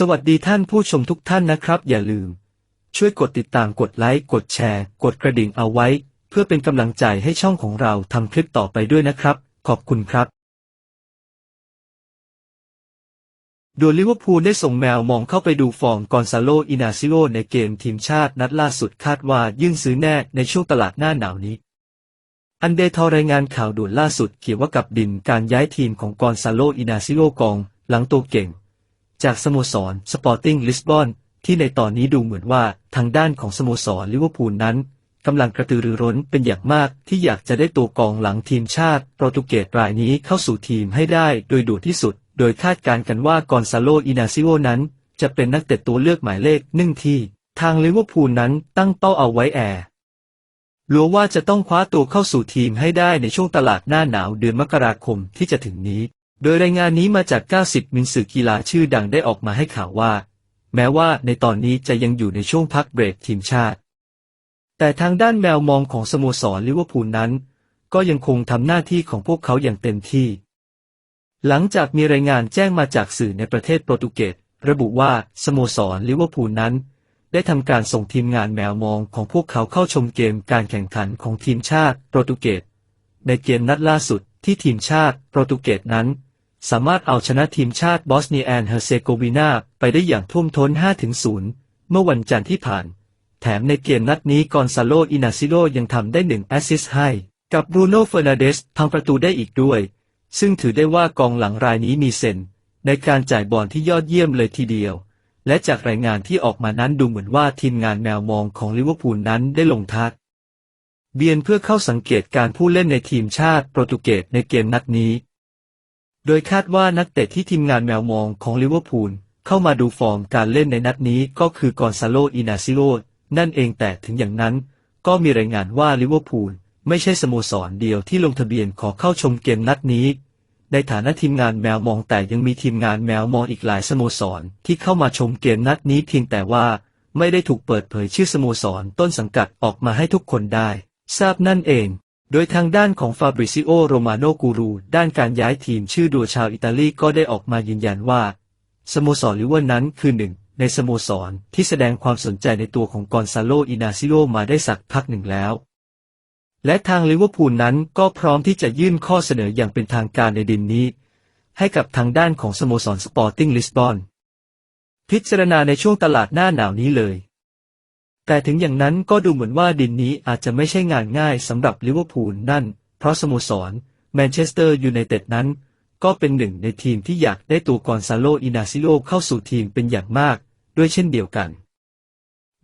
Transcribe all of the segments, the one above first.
สวัสดีท่านผู้ชมทุกท่านนะครับ อย่าลืม ช่วยกดติดตามกดไลค์กดแชร์ กดกระดิ่งเอาไว้ เพื่อเป็นกำลังใจให้ช่องของเราทำคลิปต่อไปด้วยนะครับ ขอบคุณครับโดยลิเวอร์พูลได้ส่งแมวมองเข้าไปดูฟอร์มกอนซาโลอินาซิโลในเกมทีมชาตินัดล่าสุดคาดว่ายื่นซื้อแน่ในช่วงตลาดหน้าหนาวนี้ อันเดทอรายงานข่าวด่วนล่าสุดเกี่ยวกับดินการย้ายทีมของกอนซาโลอินาซิโลกอง หลังตัวเก่ง จากสโมสรสปอร์ติ้งลิสบอนที่ในตอนนี้ดูเหมือนว่าทางด้านของสโมสรลิเวอร์พูลนั้นกำลังกระตือรือร้นเป็นอย่างมากที่อยากจะได้ตัวกองหลังทีมชาติโปรตุเกสรายนี้เข้าสู่ทีมให้ได้โดยด่วนที่สุด โดยคาดการณ์กันว่ากอนซาโลอินาซิโอนั้น จะเป็นนักเตะตัวเลือกหมายเลขหนึ่งที่ ทางลิเวอร์พูลนั้นตั้งเป้าเอาไว้แอร์หลัวว่าจะต้องคว้าตัวเข้าสู่ทีมให้ได้ในช่วงตลาดหน้าหนาวเดือนมกราคมที่จะถึงนี้ โดยรายงานนี้มาจาก 90 มินสื่อกีฬาชื่อดังได้ออกมาให้ข่าวว่า แม้ว่าในตอนนี้จะยังอยู่ในช่วงพักเบรกทีมชาติ แต่ทางด้านแมวมองของสโมสรลิเวอร์พูลนั้น ก็ยังคงทำหน้าที่ของพวกเขาอย่างเต็มที่ หลังจากมีรายงานแจ้งมาจากสื่อในประเทศโปรตุเกสระบุว่าสโมสรลิเวอร์พูลนั้น ได้ทำการส่งทีมงานแมวมองของพวกเขาเข้าชมเกมการแข่งขันของทีมชาติโปรตุเกสในเกมนัดล่าสุดที่ทีมชาติโปรตุเกสนั้น สามารถเอาชนะทีมชาติบอสเนียแอนเฮอร์เซโกวีนาไปได้อย่างท่วมท้น 5-0 เมื่อวันจันทร์ที่ผ่าน แถมในเกมนัดนี้กอนซาโลอินาซิโลยังทำได้หนึ่งแอสซิสต์ให้ กับบรูโน่เฟอร์นาเดสทำประตูได้อีกด้วย ซึ่งถือได้ว่ากองหลังรายนี้มีเซนในการจ่ายบอลที่ยอดเยี่ยมเลยทีเดียว และจากรายงานที่ออกมานั้นดูเหมือนว่าทีมงานแมวมองของลิเวอร์พูลนั้นได้ลงทักเบียนเพื่อเข้าสังเกตการผู้เล่นในทีมชาติโปรตุเกสในเกมนัดนี้ โดยคาดว่านักเตะที่ทีมงานแมวมองของลิเวอร์พูลเข้ามาดูฟอร์มการเล่นในนัดนี้ก็คือกอนซาโลอินาซิโลนั่นเองแต่ถึงอย่างนั้น ก็มีรายงานว่าลิเวอร์พูลไม่ใช่สโมสรเดียวที่ลงทะเบียนขอเข้าชมเกมนัดนี้ ในฐานะทีมงานแมวมองแต่ยังมีทีมงานแมวมองอีกหลายสโมสรที่เข้ามาชมเกมนัดนี้เพียงแต่ว่าไม่ได้ถูกเปิดเผยชื่อสโมสรต้นสังกัดออกมาให้ทุกคนได้ ทราบนั่นเอง โดยทางด้านของฟาบริซิโอโรมาโนกูรูด้านการย้ายทีมชื่อดัวชาวอิตาลีก็ได้ออกมายืนยันว่า สโมสรลิเวอร์นั้นคือหนึ่งในสโมสรที่แสดงความสนใจในตัวของกอนซาโลอินาซิโลมาได้สักพักหนึ่งแล้ว และทางลิเวอร์พูลนั้นก็พร้อมที่จะยื่นข้อเสนออย่างเป็นทางการในดินนี้ ให้กับทางด้านของสโมสรสปอร์ติ้งลิสบอนพิจารณาในช่วงตลาดหน้าหนาวนี้เลย แต่ถึงอย่างนั้นก็ดูเหมือนว่าดินนี้อาจจะไม่ใช่งานง่ายสำหรับลิเวอร์พูลนั่น เพราะสโมสรแมนเชสเตอร์ยูไนเต็ดนั้น ก็เป็นหนึ่งในทีมที่อยากได้ตัวกอนซาโลอินาซิโลเข้าสู่ทีมเป็นอย่างมาก ด้วยเช่นเดียวกัน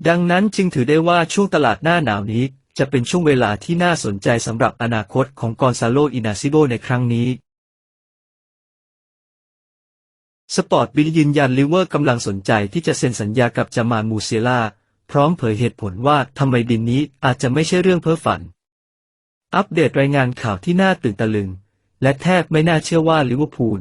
ดังนั้นจึงถือได้ว่าช่วงตลาดหน้าหนาวนี้ จะเป็นช่วงเวลาที่น่าสนใจสำหรับอนาคตของกอนซาโลอินาซิโลในครั้งนี้สปอร์ตบิลยืนยันลิเวอร์กำลังสนใจที่จะเซ็นสัญญากับจามานมูเซล่า พร้อมเผยเหตุผลว่าทำไมดินนี้อาจจะไม่ใช่เรื่องเพ้อฝัน อัปเดตรายงานข่าวที่น่าตื่นตะลึง และแทบไม่น่าเชื่อว่าลิเวอร์พูล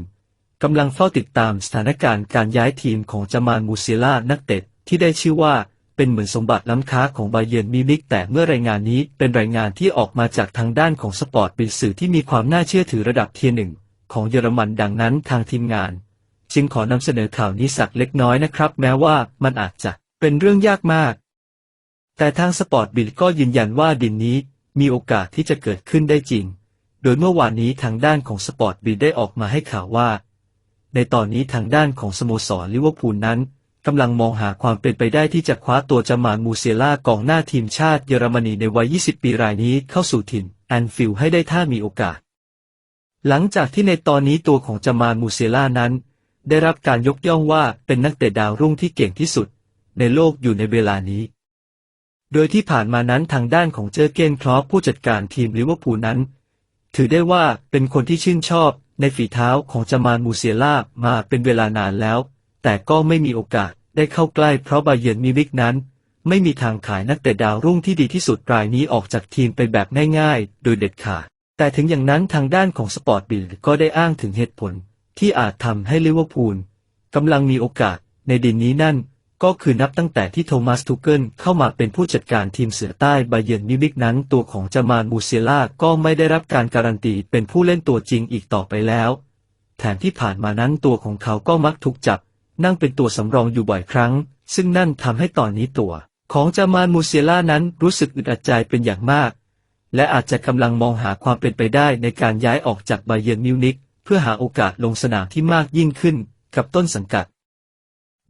กำลังเฝ้าติดตามสถานการณ์การย้ายทีมของจามานมูเซลานักเตะที่ได้ชื่อว่าเป็นเหมือนสมบัติล้ำค้าของบาเยนมินิกแต่เมื่อรายงานนี้เป็นรายงานที่ออกมาจากทางด้านของสปอร์ตเป็นสื่อที่มีความน่าเชื่อถือระดับเทียหนึ่งของเยอรมันดังนั้นทางทีมงาน จึงขอนำเสนอข่าวนี้สักเล็กน้อยนะครับ แม้ว่ามันอาจจะเป็นเรื่องยากมาก แต่ทางสปอร์ตบิลก็ยืนยันว่าดินนี้มีโอกาสที่จะเกิดขึ้นได้จริง โดยเมื่อวานนี้ทางด้านของสปอร์ตบิลได้ออกมาให้ข่าวว่า ในตอนนี้ทางด้านของสโมสรลิเวอร์พูลนั้นกำลังมองหาความเป็นไปได้ที่จะคว้าตัวจามานมูเซล่ากองหน้าทีมชาติเยอรมนีในวัย 20 ปีรายนี้เข้าสู่ถิ่นแอนฟิลให้ได้ถ้ามีโอกาส หลังจากที่ในตอนนี้ตัวของจามานมูเซล่านั้น ได้รับการยกย่องว่าเป็นนักเตะดาวรุ่งที่เก่งที่สุด ในโลกอยู่ในเวลานี้ โดยที่ผ่านมานั้นทางด้านของเจอเกนคลอปผู้จัดการทีมลิเวอร์พูลนั้น ถือได้ว่าเป็นคนที่ชื่นชอบในฝีเท้าของจามานมูเซียล่ามาเป็นเวลานานแล้ว แต่ก็ไม่มีโอกาสได้เข้าใกล้เพราะบาเยนมิวิกนั้น ไม่มีทางขายนักเตะดาวรุ่งที่ดีที่สุดรายนี้ออกจากทีมไปแบบง่ายๆ โดยเด็ดขาด แต่ถึงอย่างนั้นทางด้านของสปอร์ตบิลก็ได้อ้างถึงเหตุผลที่อาจทำให้ลิเวอร์พูลกำลังมีโอกาสในดินนี้นั่น ก็คือนับตั้งแต่ที่โทมัสทูเกิลเข้ามาเป็นผู้จัดการทีมเสือใต้บาเยิร์นมิวิกนั้น ตัวของจามานมูเซล่าก็ไม่ได้รับการการันตีเป็นผู้เล่นตัวจริงอีกต่อไปแล้ว แถมที่ผ่านมานั้นตัวของเขาก็มักถูกจับ นั่งเป็นตัวสำรองอยู่บ่อยครั้ง ซึ่งนั่นทำให้ตอนนี้ตัว ของจามานมูเซียล่านั้นรู้สึกอึดอัดใจเป็นอย่างมาก และอาจจะกำลังมองหาความเป็นไปได้ในการย้ายออกจากไบเยร์นมิวนิกเพื่อหาโอกาสลงสนามที่มากยิ่งขึ้นกับต้นสังกัด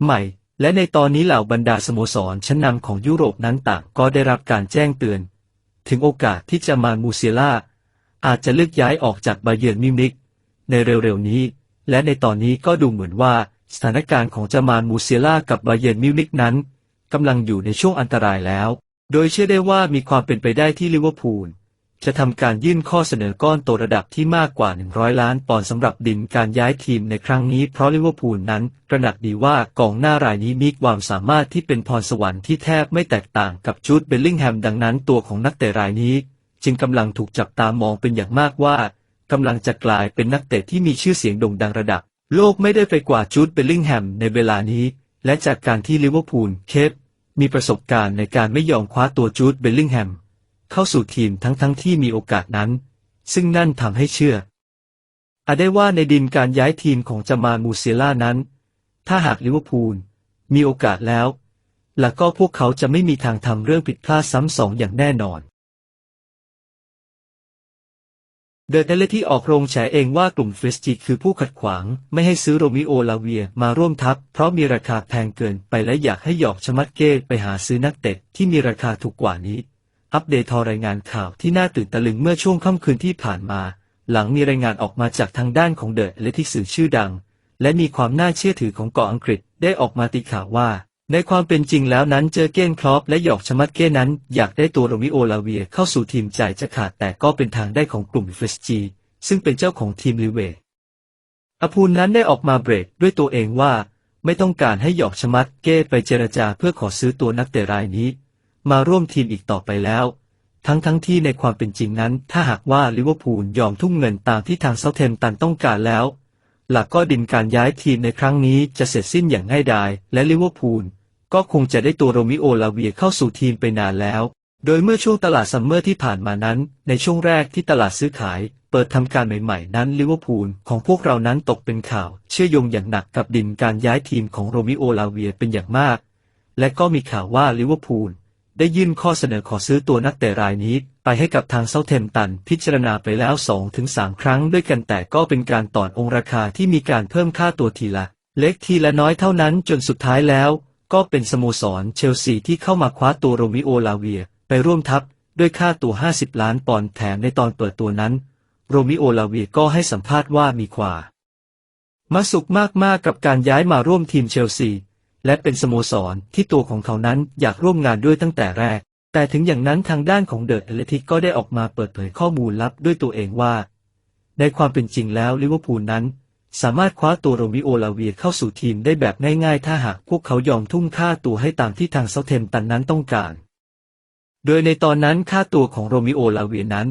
ใหม่ และในตอนนี้เหล่าบรรดาสโมสรชั้นนำของยุโรปนั้นต่างก็ได้รับการแจ้งเตือน ถึงโอกาสที่จะมามูเซียล่า อาจจะเลือกย้ายออกจากไบเยร์นมิวนิกในเร็วๆนี้ และในตอนนี้ก็ดูเหมือนว่าสถานการณ์ของจามานมูเซียล่ากับไบเยร์นมิวนิกนั้นกำลังอยู่ในช่วงอันตรายแล้ว โดยเชื่อได้ว่ามีความเป็นไปได้ที่ลิเวอร์พูล จะทำการยื่นข้อเสนอก้อนโตระดับที่มากกว่า 100 ล้านปอนด์สำหรับดินการย้ายทีมในครั้งนี้เพราะลิเวอร์พูลนั้นตระหนักดีว่ากองหน้ารายนี้มีความสามารถที่เป็นพรสวรรค์ที่แทบไม่แตกต่างกับจูดเบลลิงแฮมดังนั้นตัวของนักเตะรายนี้ จึงกำลังถูกจับตามองเป็นอย่างมากว่ากำลังจะกลายเป็นนักเตะที่มีชื่อเสียงโด่งดังระดับ โลกไม่ได้ไปกว่าจูดเบลลิงแฮมในเวลานี้ และจากการที่ลิเวอร์พูลเคปมีประสบการณ์ในการไม่ยอมคว้าตัวจูดเบลลิงแฮม เข้าสู่ทีมทั้งๆทที่มีโอกาสนั้น ซึ่งนั่นทำให้เชื่อ อาจได้ว่าในดินการย้ายทีมของจามามูเซล่านั้น ถ้าหากลิเวอร์พูลมีโอกาสแล้ว และก็พวกเขาจะไม่มีทางทำเรื่องผิดพลาดซ้ำสองอย่างแน่นอน เดอะเทเลที่ออกโรงแฉเองว่ากลุ่มเฟสจิคือผู้ขัดขวางไม่ให้ซื้อโรมิโอลาเวียมาร่วมทัพ เพราะมีราคาแพงเกินไปและอยากให้หยอกชมัดเก้ไปหาซื้อนักเตะที่มีราคาถูกกว่านี้ อัปเดตทอรายงานข่าวที่น่าตื่นตะลึงเมื่อช่วงค่ำคืนที่ผ่านมา หลังมีรายงานออกมาจากทางด้านของเดอะและที่สื่อชื่อดัง และมีความน่าเชื่อถือของเกาะอังกฤษได้ออกมาตีข่าวว่า ในความเป็นจริงแล้วนั้นเจอเก้นคลอปและหยอกชมัดเก้นั้น อยากได้ตัวโรมิโอลาเวียเข้าสู่ทีมใจจะขาดแต่ก็เป็นทางได้ของกลุ่มเฟสจีซึ่งเป็นเจ้าของทีมลิเวอภูลนั้นได้ออกมาเบรกด้วยตัวเองว่า ไม่ต้องการให้หยอกชมัดเก้ไปเจรจาเพื่อขอซื้อตัวนักเตะรายนี้ มาร่วมทีมอีกต่อไปแล้ว ทั้งทั้งที่ในความเป็นจริงนั้น ถ้าหากว่าลิเวอร์พูลยอมทุ่มเงินตามที่ทางเซาเทมตันต้องการแล้ว หลักก็ดินการย้ายทีมในครั้งนี้จะเสร็จสิ้นอย่างง่ายดาย และลิเวอร์พูลก็คงจะได้ตัวโรมิโอลาเวียเข้าสู่ทีมไปนานแล้ว โดยเมื่อช่วงตลาดซัมเมอร์ที่ผ่านมานั้น ในช่วงแรกที่ตลาดซื้อขาย เปิดทำการใหม่ๆ นั้นลิเวอร์พูลของพวกเรานั้นตกเป็นข่าว เชื่อโยงอย่างหนักกับดินการย้ายทีมของโรมิโอลาเวียเป็นอย่างมาก และก็มีข่าวว่าลิเวอร์พูล ได้ยื่นข้อเสนอขอซื้อตัวนักเตะรายนี้ ไปให้กับทางเซาเทมตันพิจารณาไปแล้ว 2-3 ครั้งด้วยกันแต่ก็เป็นการต่อองค์ราคาที่มีการเพิ่มค่าตัวทีละ เล็กทีละน้อยเท่านั้นจนสุดท้ายแล้ว ก็เป็นสโมสรเชลซีที่เข้ามาคว้าตัวโรมิโอลาเวีย ไปร่วมทัพด้วยค่าตัว 50 ล้านปอนด์แถมในตอนเปิดตัวนั้น โรมิโอลาเวียก็ให้สัมภาษณ์ว่ามีความมาสุขมากๆกับการย้ายมาร่วมทีมเชลซี และเป็นสโมสรที่ตัวของเขานั้นอยากร่วมงานด้วยตั้งแต่แรก แต่ถึงอย่างนั้นทางด้านของเดอะแอตเลติกก็ได้ออกมาเปิดเผยข้อมูลลับด้วยตัวเองว่า ในความเป็นจริงแล้วลิเวอร์พูลนั้น สามารถคว้าตัวโรมิโอลาเวียเข้าสู่ทีมได้แบบง่ายๆ ถ้าหากพวกเขายอมทุ่มค่าตัวให้ตามที่ทางเซาเทมตันนั้นต้องการ โดยในตอนนั้นค่าตัวของโรมิโอลาเวียนั้น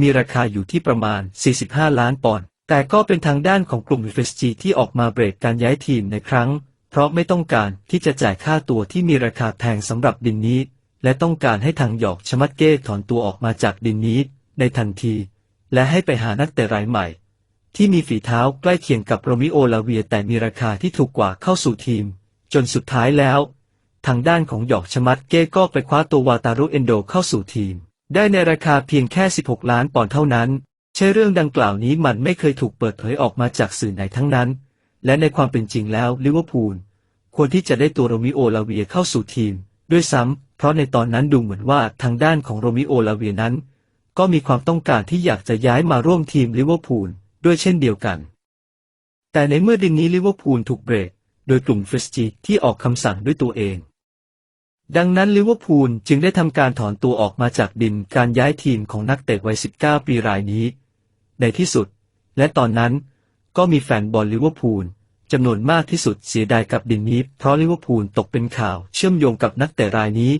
มีราคาอยู่ที่ประมาณ 45 ล้านปอนด์แต่ก็เป็นทางด้านของกลุ่มเฟสจีที่ออกมาเบรกการย้ายทีมในครั้ง เพราะไม่ต้องการที่จะจ่ายค่าตัวที่มีราคาแพงสำหรับดินนี้ และต้องการให้ทางหยอกชมัดเก้ถอนตัวออกมาจากดินนี้ ในทันที และให้ไปหานักเตะรายใหม่ ที่มีฝีเท้าใกล้เคียงกับโรมิโอลาเวียแต่มีราคาที่ถูกกว่าเข้าสู่ทีม จนสุดท้ายแล้ว ทางด้านของหยอกชมัดเก้ก็ไปคว้าตัววาตารุเอนโดเข้าสู่ทีม ได้ในราคาเพียงแค่ 16 ล้านปอนด์เท่านั้นใช่เรื่องดังกล่าวนี้มันไม่เคยถูกเปิดเผยออกมาจากสื่อไหนทั้งนั้น และในความเป็นจริงแล้วลิเวอร์พูล ควรที่จะได้ตัวโรมิโอลาเวียเข้าสู่ทีม ด้วยซ้ำเพราะในตอนนั้นดูเหมือนว่าทางด้านของโรมิโอลาเวียนั้น ก็มีความต้องการที่อยากจะย้ายมาร่วมทีมลิเวอร์พูลด้วยเช่นเดียวกัน แต่ในเมื่อดินนี้ลิเวอร์พูลถูกเบรกโดยกลุ่มเฟสจีที่ออกคำสั่งด้วยตัวเอง ดังนั้นลิเวอร์พูลจึงได้ทำการถอนตัวออกมาจากดินการย้ายทีมของนักเตะวัย 19 ปีรายนี้ ในที่สุด และตอนนั้นก็มีแฟนบอลลิเวอร์พูล จำนวนมากที่สุดเสียดายกับดินนี้ เพราะลิเวอร์พูลตกเป็นข่าวเชื่อมโยงกับนักเตะรายนี้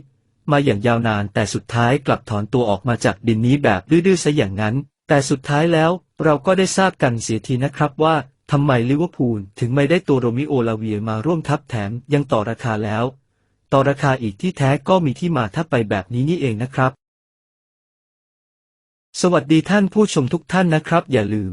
มาอย่างยาวนานแต่สุดท้ายกลับถอนตัวออกมาจากดินนี้แบบดื้อๆซะอย่างนั้น แต่สุดท้ายแล้วเราก็ได้ทราบกันเสียทีนะครับว่าทำไมลิเวอร์พูลถึงไม่ได้ตัวโรมิโอลาเวียมาร่วมทัพแถมยังต่อราคาแล้ว ต่อราคาอีกที่แท้ก็มีที่มาถ้าไปแบบนี้นี่เองนะครับ สวัสดีท่านผู้ชมทุกท่านนะครับ อย่าลืม